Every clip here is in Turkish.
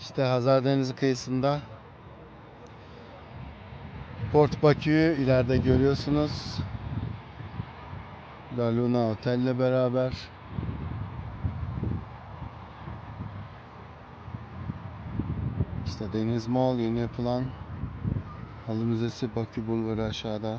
İşte Hazar Denizi kıyısında Port Bakü'yü ileride görüyorsunuz. La Luna Otel ile beraber. İşte Deniz Mall yeni yapılan Halı Müzesi Bakü Bulvarı aşağıda.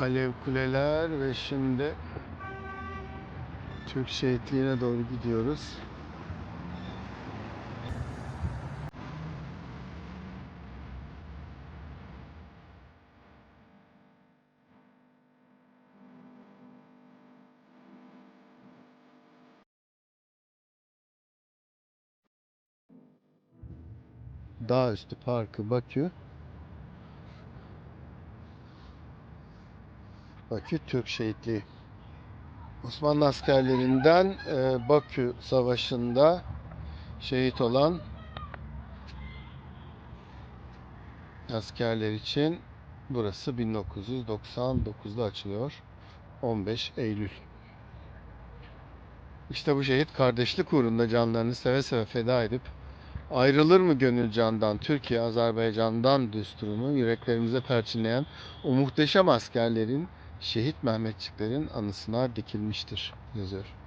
Alev kuleler ve şimdi Türk şehitliğine doğru gidiyoruz. Dağüstü Parkı Bakü Bakü Türk Şehitliği. Osmanlı askerlerinden e, Bakü Savaşı'nda şehit olan askerler için burası 1999'da açılıyor. 15 Eylül. İşte bu şehit kardeşlik uğrunda canlarını seve seve feda edip ayrılır mı gönül candan Türkiye Azerbaycan'dan düsturunu yüreklerimize perçinleyen o muhteşem askerlerin şehit Mehmetçiklerin anısına dikilmiştir yazıyor.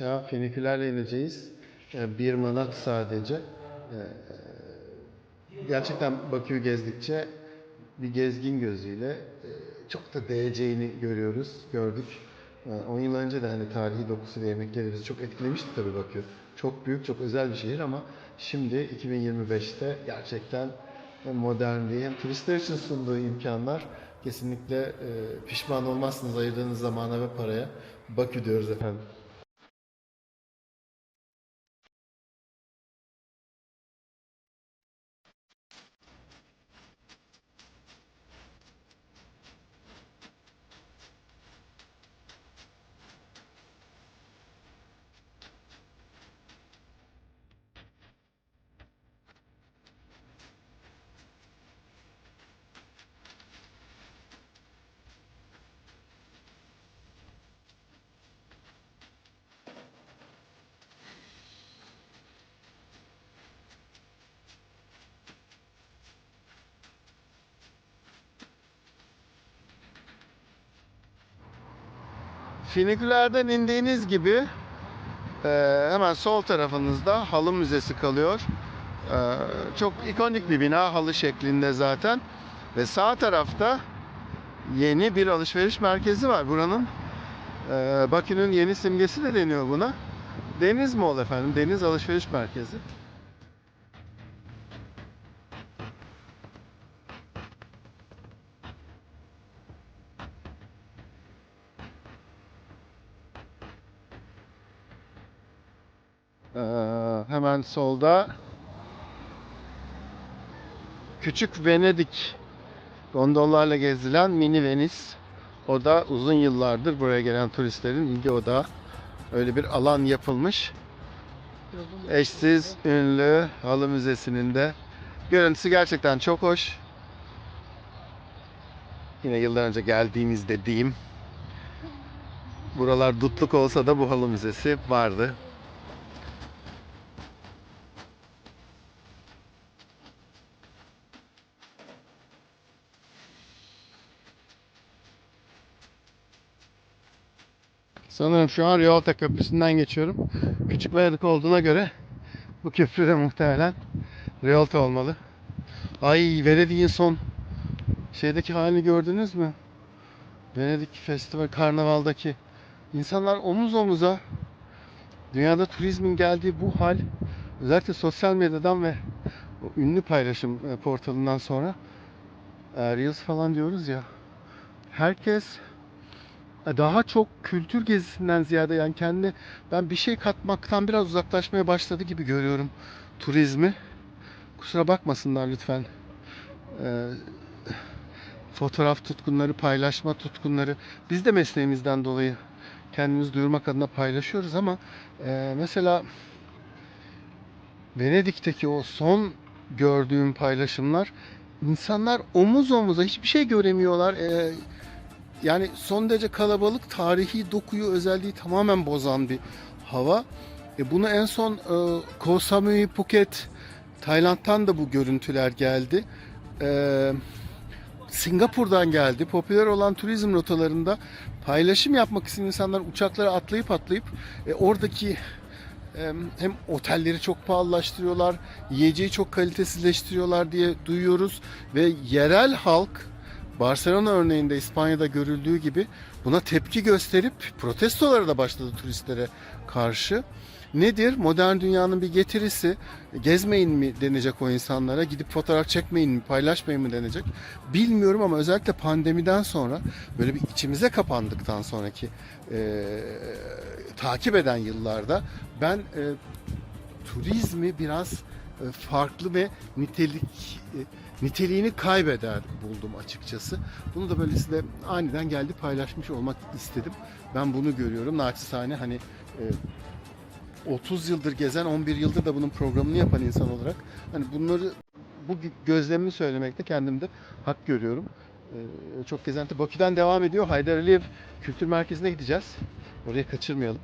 Aşağı finikülerle ineceğiz. Yani bir manat sadece. Ee, Gerçekten Bakü'yü gezdikçe bir gezgin gözüyle e, çok da değeceğini görüyoruz, gördük. 10 yıl önce de hani tarihi dokusu ve yemekleri bizi çok etkilemişti tabii Bakü. Çok büyük, çok özel bir şehir ama şimdi 2025'te gerçekten hem modernliği hem turistler için sunduğu imkanlar kesinlikle e, pişman olmazsınız ayırdığınız zamana ve paraya. Bakü diyoruz efendim. Finikülerden indiğiniz gibi e, hemen sol tarafınızda halı müzesi kalıyor. E, çok ikonik bir bina halı şeklinde zaten. Ve sağ tarafta yeni bir alışveriş merkezi var. Buranın e, Bakü'nün yeni simgesi de deniyor buna. Deniz Mall efendim. Deniz Alışveriş Merkezi. Ee, hemen solda Küçük Venedik gondollarla gezilen mini Venice. O da uzun yıllardır buraya gelen turistlerin ilgi odağı. Öyle bir alan yapılmış. Eşsiz, ünlü halı müzesinin de görüntüsü gerçekten çok hoş. Yine yıllar önce geldiğimizde diyeyim. Buralar dutluk olsa da bu halı müzesi vardı. Sanırım şu an Rialta Köprüsü'nden geçiyorum. Küçük Venedik olduğuna göre bu köprü de muhtemelen Rialta olmalı. Ay Venedik'in son şeydeki halini gördünüz mü? Venedik Festival Karnaval'daki insanlar omuz omuza dünyada turizmin geldiği bu hal özellikle sosyal medyadan ve o ünlü paylaşım e, portalından sonra e, Reels falan diyoruz ya herkes daha çok kültür gezisinden ziyade yani kendi ben bir şey katmaktan biraz uzaklaşmaya başladı gibi görüyorum turizmi. Kusura bakmasınlar lütfen. Ee, fotoğraf tutkunları, paylaşma tutkunları. Biz de mesleğimizden dolayı kendimizi duyurmak adına paylaşıyoruz ama e, mesela Venedik'teki o son gördüğüm paylaşımlar insanlar omuz omuza hiçbir şey göremiyorlar. Ee, yani son derece kalabalık, tarihi dokuyu, özelliği tamamen bozan bir hava. E bunu en son e, Koh Samui Phuket, Tayland'dan da bu görüntüler geldi. E, Singapur'dan geldi. Popüler olan turizm rotalarında paylaşım yapmak isteyen insanlar uçaklara atlayıp atlayıp e, oradaki e, hem otelleri çok pahalılaştırıyorlar, yiyeceği çok kalitesizleştiriyorlar diye duyuyoruz ve yerel halk Barcelona örneğinde İspanya'da görüldüğü gibi buna tepki gösterip protestolara da başladı turistlere karşı. Nedir? Modern dünyanın bir getirisi. Gezmeyin mi denecek o insanlara? Gidip fotoğraf çekmeyin mi, paylaşmayın mı denecek? Bilmiyorum ama özellikle pandemiden sonra böyle bir içimize kapandıktan sonraki e, takip eden yıllarda ben e, turizmi biraz farklı ve nitelik e, niteliğini kaybeder buldum açıkçası. Bunu da böyle size aniden geldi paylaşmış olmak istedim. Ben bunu görüyorum. Naçizane hani e, 30 yıldır gezen 11 yıldır da bunun programını yapan insan olarak hani bunları bu gözlemimi söylemekte kendimde hak görüyorum. E, çok gezenti Bakü'den devam ediyor. Haydar Aliyev Kültür Merkezi'ne gideceğiz. Oraya kaçırmayalım.